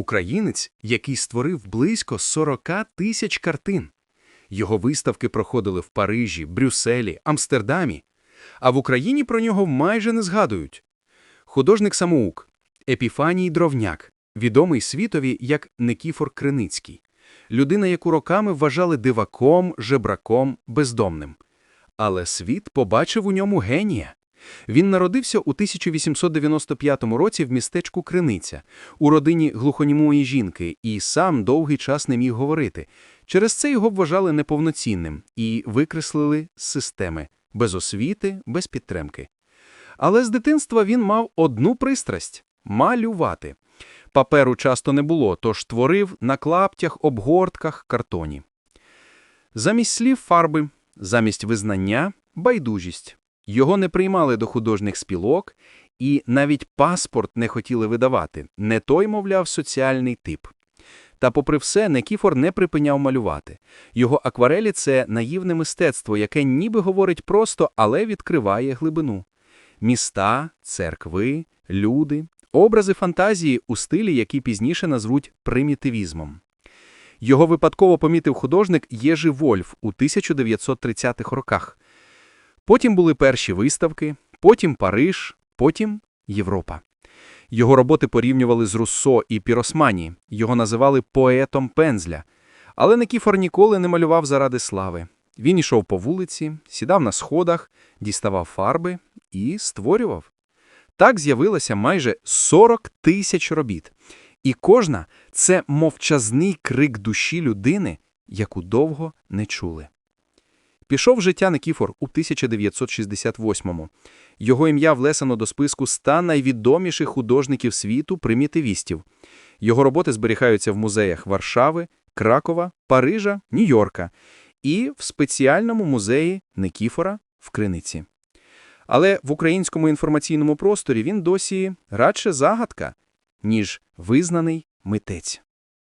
Українець, який створив близько 40 тисяч картин. Його виставки проходили в Парижі, Брюсселі, Амстердамі. А в Україні про нього майже не згадують. Художник-самоук Епіфаній Дровняк, відомий світові як Никіфор Криницький. Людина, яку роками вважали диваком, жебраком, бездомним. Але світ побачив у ньому генія. Він народився у 1895 році в містечку Криниця, у родині глухонімої жінки, і сам довгий час не міг говорити. Через це його вважали неповноцінним і викреслили з системи – без освіти, без підтримки. Але з дитинства він мав одну пристрасть – малювати. Паперу часто не було, тож творив на клаптях, обгортках, картоні. Замість слів – фарби, замість визнання – байдужість. Його не приймали до художніх спілок, і навіть паспорт не хотіли видавати. Не той, мовляв, соціальний тип. Та попри все, Некіфор не припиняв малювати. Його акварелі – це наївне мистецтво, яке ніби говорить просто, але відкриває глибину. Міста, церкви, люди, образи фантазії у стилі, який пізніше назвуть примітивізмом. Його випадково помітив художник Єжи Вольф у 1930-х роках. Потім були перші виставки, потім Париж, потім Європа. Його роботи порівнювали з Руссо і Піросмані, його називали поетом пензля. Але Никіфор ніколи не малював заради слави. Він йшов по вулиці, сідав на сходах, діставав фарби і створював. Так з'явилося майже 40 тисяч робіт. І кожна – це мовчазний крик душі людини, яку довго не чули. Пішов життя Никіфор у 1968-му. Його ім'я влесено до списку 100 найвідоміших художників світу примітивістів. Його роботи зберігаються в музеях Варшави, Кракова, Парижа, Нью-Йорка і в спеціальному музеї Никіфора в Криниці. Але в українському інформаційному просторі він досі радше загадка, ніж визнаний митець.